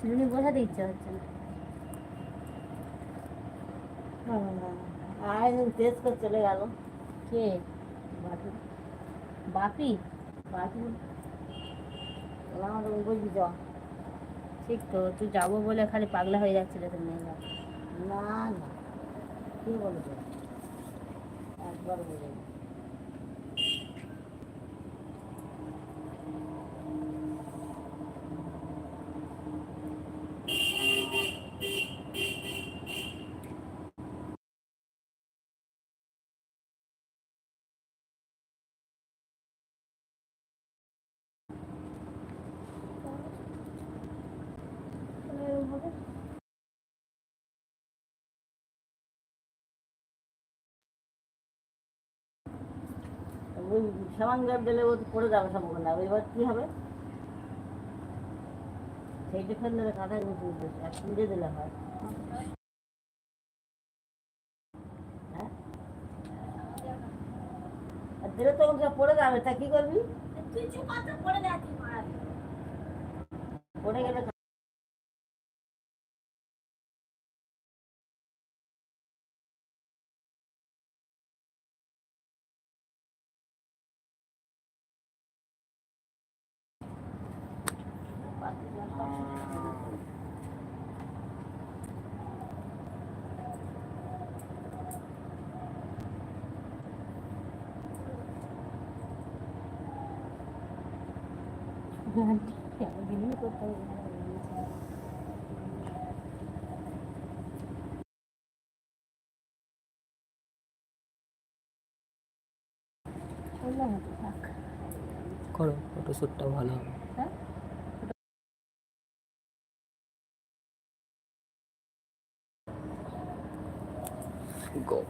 ছিলুনি বোঝাতে ইচ্ছে হচ্ছে না। আয় তেজ করে চলে গেল। কে? বাপি। বাপি? বাকি আমাদের বুঝবি চ। ঠিক তো তুই যাব বলে খালি পাগলা হয়ে যাচ্ছিল তো মেয়েরা। না না কি বলছো? একবার বলে ওই সামান গাছ দিলে ও তো পড়ে যাবে সম্পূর্ণ এবার কি হবে? সেইটা ফেললে কাঁথা গুঁজে এক পুজে দিলে হয়। দিলে তো ওটা পড়ে যাবে। তা কি করবি? পড়ে গেলে করো ফটোশ্যুটটা ভালো হবে হ্যাঁ? গো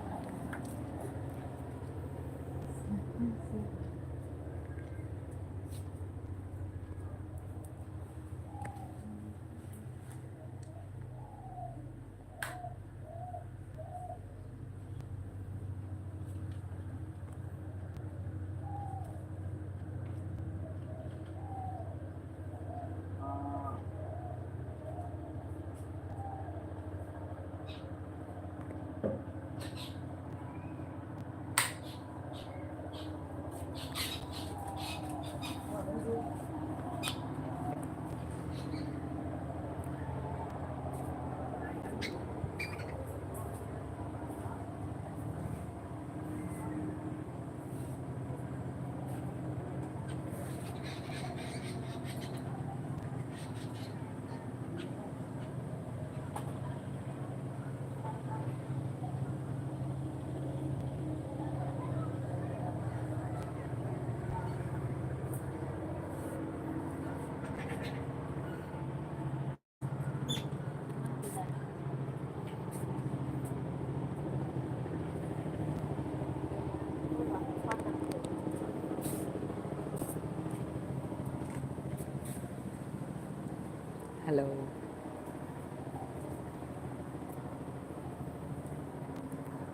হ্যালো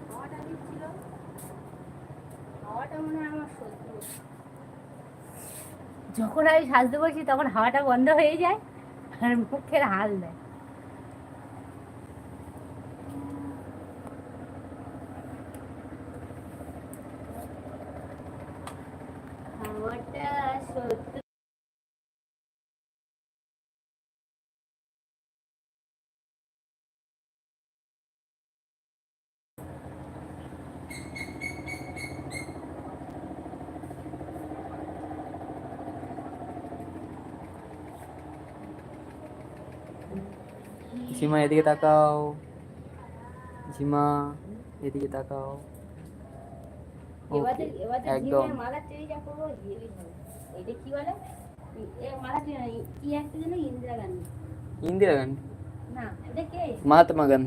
হাওয়াটা দিচ্ছিল হাওয়াটা মনে হয় আমার শত্রু যখন আমি সাজতে বসি তখন হাওয়াটা বন্ধ হয়ে যায় আর মুখের হাল দেয় হাওয়াটা শত্রু ঝিমা এদিকে তাকাও ঝিমা এদিকে তাকাও একদম ইন্দিরা গান্ধী মহাত্মা যা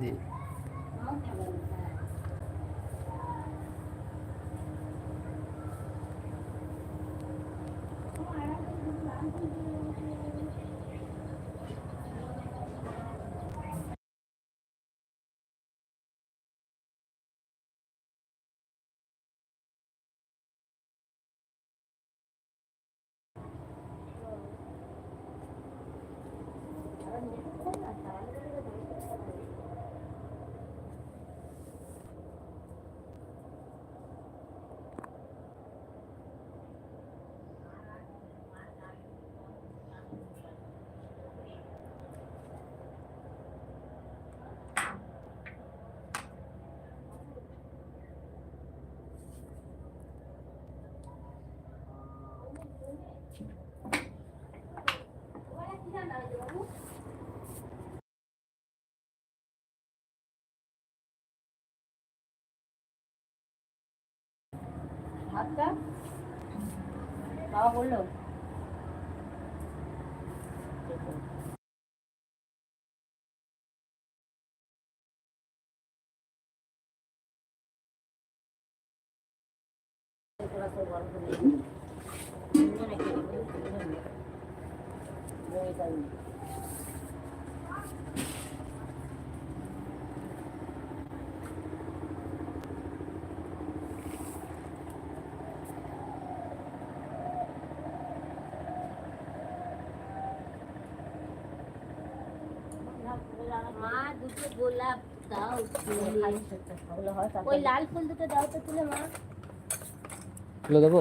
মমতা গান্ধী, হ্যাঁ। হাতটা বাবা বলল এগুলো সব মা দুটো গোলাপ দাও হয় ওই লাল ফুল দুটো দাও তো তুলে মা। তুলে দেবো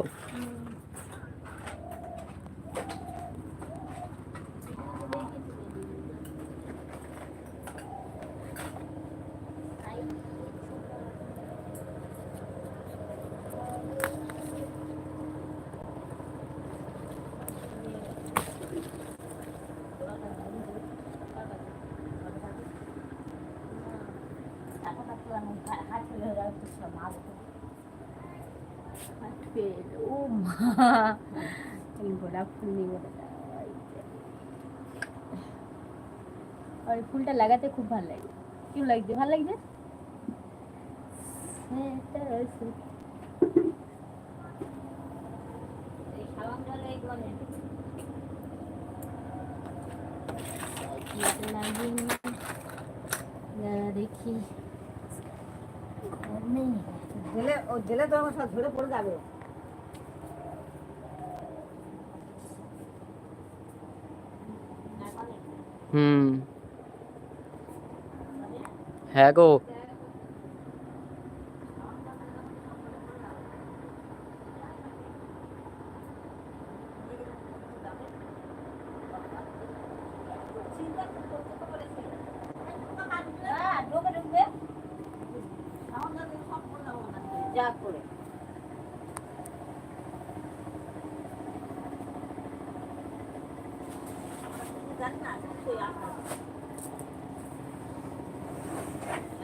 টাকা থাকতো আমি হা- হাত ফেলে হয়ে যাবে তো সব মাছ ও মা গোলাপ ফুল নিয়ে বলে আর ফুলটা লাগাতে খুব ভালো লাগে কি লাগছে ভালো লাগছে দেখি জেলে ও জেলে তো আমার সব ঝরে পড়ে যাবে হুম। হ্যাঁ গো হ্যাঁ ঢোকে ঢুকবে সাবান জলে সব পড়ে যাব না যা করে জানি না তুই আসা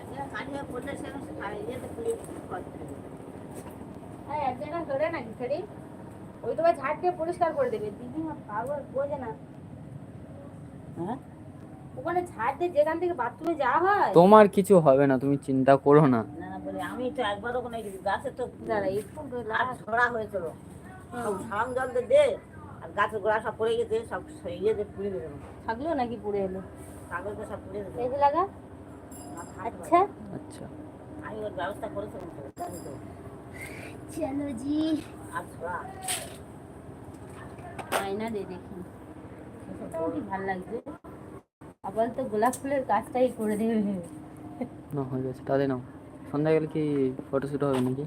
একজন কাটিয়ে পড়লে সেরকম সে খায় ইয়েতে পুড়ে করতে হ্যাঁ ধরে নাকি ছেড়ে? ওই তোমার ঝাড় দিয়ে পরিষ্কার করে দেবে। দিদি পাগল বোঝে না। হ্যাঁ? ওখানে ঝাড় দিয়ে যেখান থেকে বাথরুমে যাওয়া হয়। তোমার কিছু হবে না তুমি চিন্তা করো না। না না বলে আমি তো একবার ওখানে গাছে তো দাঁড়া একটু গাছ ছড়া হয়েছিল। সব সাবান জল দিয়ে দে। আর গাছের গোড়া সব পড়ে গেছে সব ইয়ে দিয়ে পুড়ে দেবে থাকল নাকি পুড়ে এলো? কাগজে সব পুড়ে দেবে এই লাগা। আচ্ছা। আচ্ছা। আমি ওর ব্যবস্থা করেছিলাম। তো, জানি তো। চলো জি আর ছড়া আয়না দিয়ে দেখি মোটামুটি ভালো লাগছে আবার তো গোলাপ ফুলের কাজটাই করে দেবে না হয়ে গেছে তাহলে নাও সন্ধ্যা গেলে কি ফটোশ্যুট হবে নাকি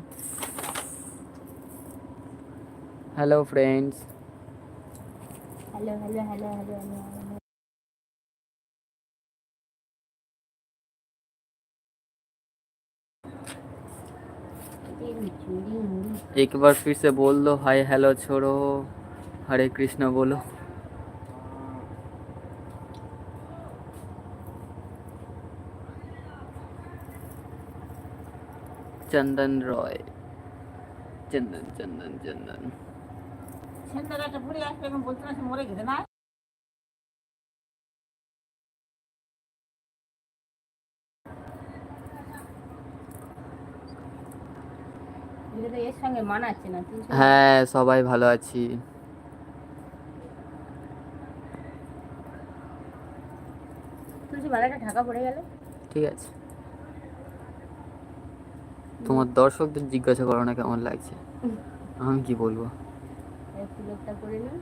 hello friends hello hello hello hello hello एक बार फिर से बोल दो हाय हेलो छोड़ो हरे कृष्णा बोलो चंदन रॉय चंदन चंदन चंदन चंदन এর সঙ্গে মানাচ্ছে না হ্যাঁ সবাই ভালো আছি। তুলসী মালাটা ঢাকা পড়ে গেল। ঠিক আছে। তোমার দর্শকদের জিজ্ঞাসা করো না কেমন লাগছে। আমি কি বলব? করে নিন।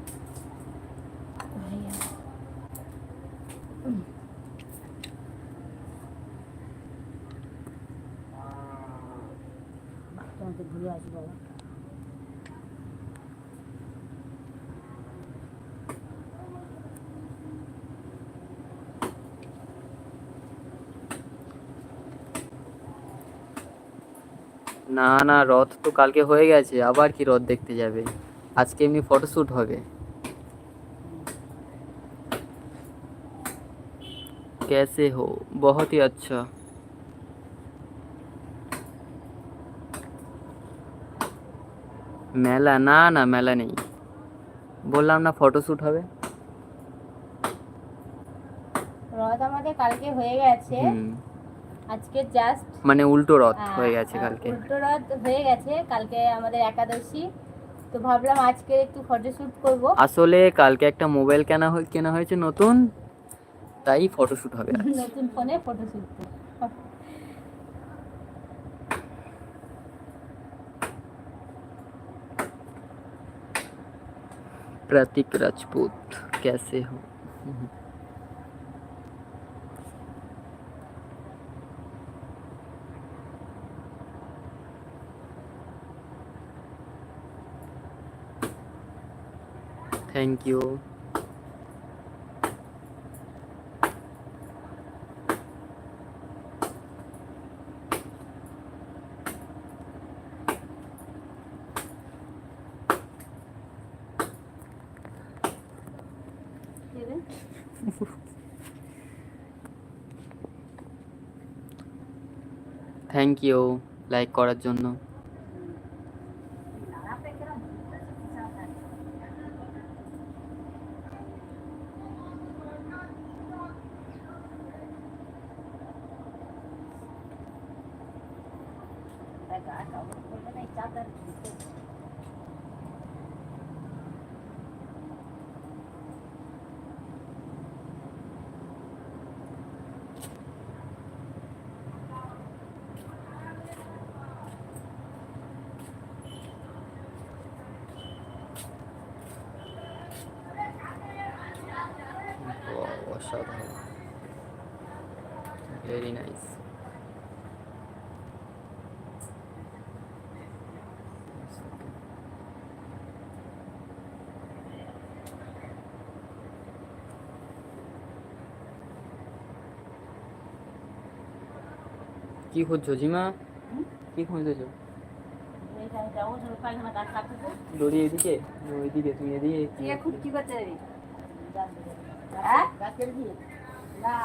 তোমাকে ঘুরে আসি বাবা না না রথ তো কালকে হয়ে গেছে আবার কি রথ দেখতে যাবে আজকে এমনি ফটোশ্যুট হবে कैसे हो बहुत ही अच्छा মেলা না না মেলা নেই। বললাম না ফটোশ্যুট হবে। রথ আমাদের কালকে হয়ে গেছে। আজকে জাস্ট মানে উল্টো রথ হয়ে গেছে কালকে। উল্টো রথ হয়ে গেছে কালকে আমাদের একাদশী। তো ভাবলাম আজকে একটু ফটোশুট করব। আসলে কালকে একটা মোবাইল কেনা হয়ে কেনা হয়েছে নতুন তাই ফটোশ্যুট হবে নতুন ফোনে ফটোশুট प्रतीक राजपूत कैसे हो? Thank you. Thank you like করার জন্য। Thank অসাধারণ ভেরি নাইস কি খুঁজছো জিমা? কি খুঁজতেছো? দড়ি এদিকে? ওইদিকে তুমি এদিকে কি- খুব কি করতে হ্যাঁ? না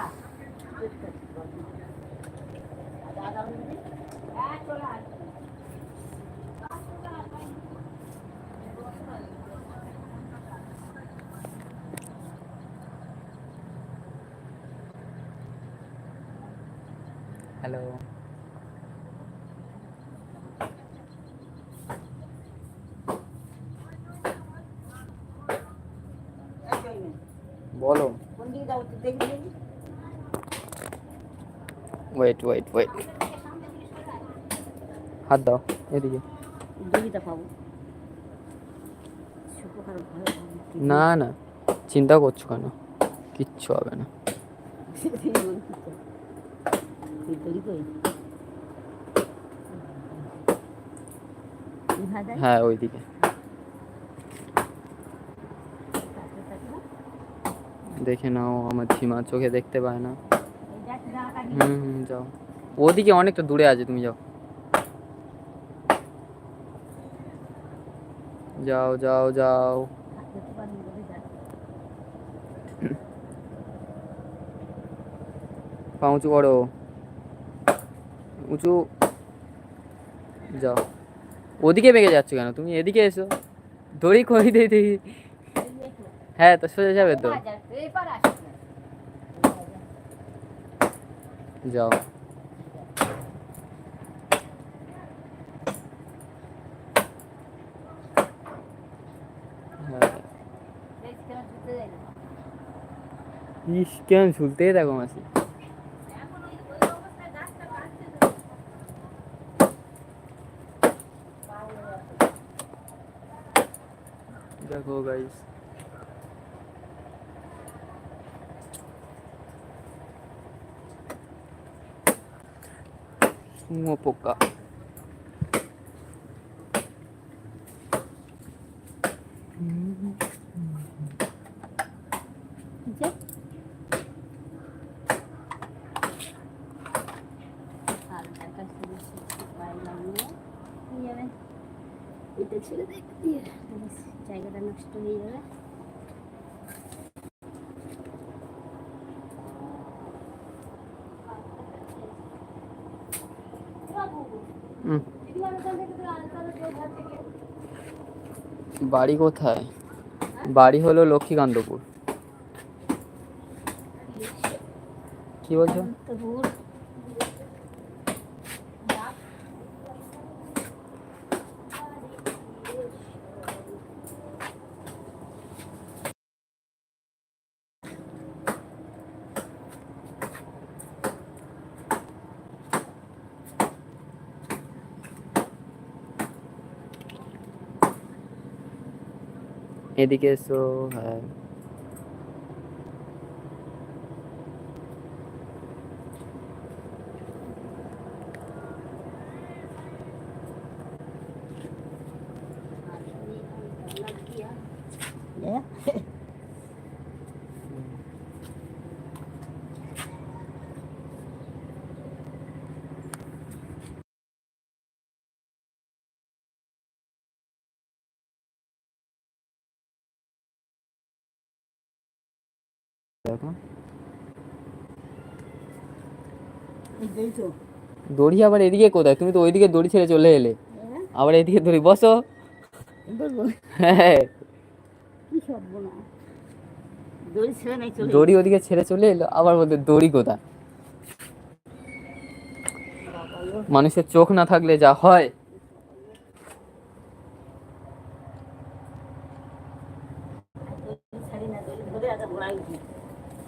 হ্যালো বলো কোন দিকে যাব তুই দেখবি দেখবি ওয়েট ওয়েট ওয়েট হাত দাও এদিকে। না না চিন্তা করছ কেন? কিচ্ছু হবে না। হ্যাঁ ওইদিকে। দেখে নাও আমার ঝিমা চোখে দেখতে পায় না। হুম হুম যাও। ওদিকে অনেকটা দূরে আছে তুমি যাও। যাও যাও যাও। পা উঁচু করো। উঁচু। যাও। ওদিকে বেগে যাচ্ছ কেন? তুমি এদিকে এসো। দড়ি কই দিয়ে দেখি হ্যাঁ তো সোজা যাবে তো। যাও হ্যাঁ বেশ কেন ঢুকতে যাই না ইস কেন ঝুলতেই থাকো মাসি এখন ওই ওই অবস্থায় গাছটা কাটছে দেখো গাইস পোকা আর একটা জিনিস পায়ে লাগিয়ে নিয়ে যাবে এটা ছেড়ে দেখতে দিয়ে জায়গাটা নষ্ট হয়ে যাবে হুম দিদি আমার কাছে থেকে আনতে হবে ঘর থেকে বাড়ি কোথায়? বাড়ি হলো লক্ষ্মীকান্তপুর। কি বলছো? এদিকে সো হ্যাঁ। দেখো। দড়ি আবার এদিকে কোথায়? তুমি তো ওইদিকে দড়ি ছেড়ে চলে এলে। আবার এদিকে দড়ি বসো। হ্যাঁ। দড়ি ওদিকে ছেড়ে চলে এলো আবার বলতে দড়ি কোথায়? মানুষের চোখ না থাকলে যা হয় ছাড়ি না দড়ি ধরে আগে ঘোড়াই উঠি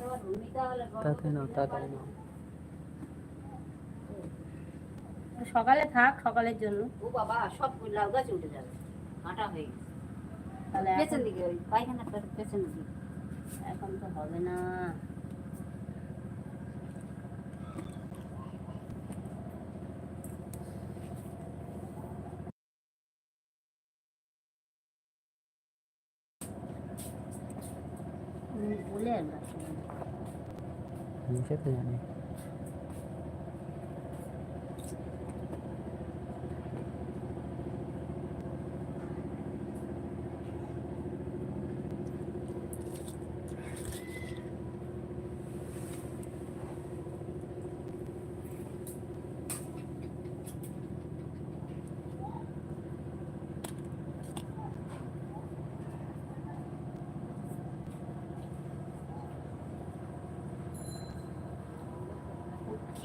নাও নাও। সকালে থাক সকালের জন্য। ও বাবা সব লাউ গাছ উঠে যাবে। কাটা হয়ে গেছে। তাহলে পেছন দিকে ওই পায়খানা পেছন দিকে। এখন তো হবে না হুম, বলে আর বাসি না। সে তো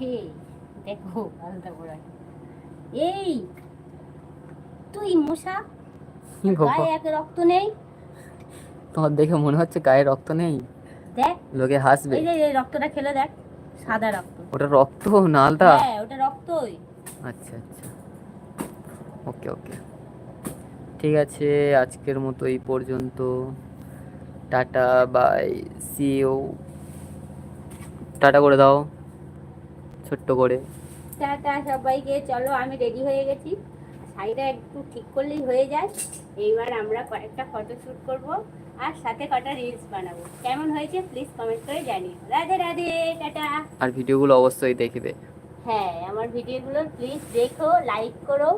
ওকে দেখো আলাদা করে এই তুই মশা গায়ে এক রক্ত নেই? তোমার দেখে মনে হচ্ছে গায়ে রক্ত নেই? দেখ লোকে হাসবে। এই যে এই রক্তটা খেলে দেখ সাদা রক্ত। ওটা রক্ত না আলতা হ্যাঁ ওটা রক্তই। আচ্ছা আচ্ছা। ওকে ওকে। ঠিক আছে আজকের মতো এই পর্যন্ত। টাটা বাই সিও টাটা করে দাও। ছোট্ট করে। টাটা সবাইকে চলো আমি রেডি হয়ে গেছি। শাড়িটা একটু ঠিক করলেই হয়ে যায়। এইবার আমরা কয়েকটা ফটো শ্যুট করব আর সাথে কটা রিলস বানাবো। কেমন হয়েছে প্লিজ কমেন্ট করে জানিও। রাধে রাধে টাটা। আর ভিডিওগুলো অবশ্যই দেখবে। হ্যাঁ আমার ভিডিওগুলো প্লিজ দেখো লাইক করো।